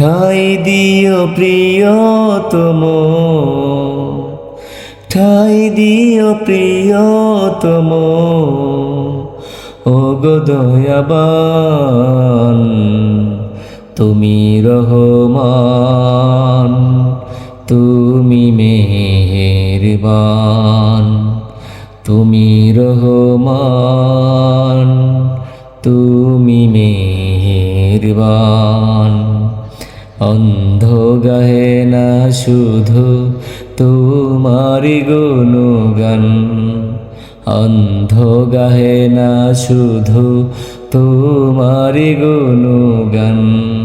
ঠাই দিও প্রিয়তম। ঠাই দিও প্রিয়তম। ও দয়াবান, তুমি রহমান, তুমি মেহেরবান। তুমি রহমান, তুমি মেহেরবান। অন্ধ গাহে না শুধু তোমারি গুণগান। অন্ধ গাহে না শুধু তোমারি গুণগান।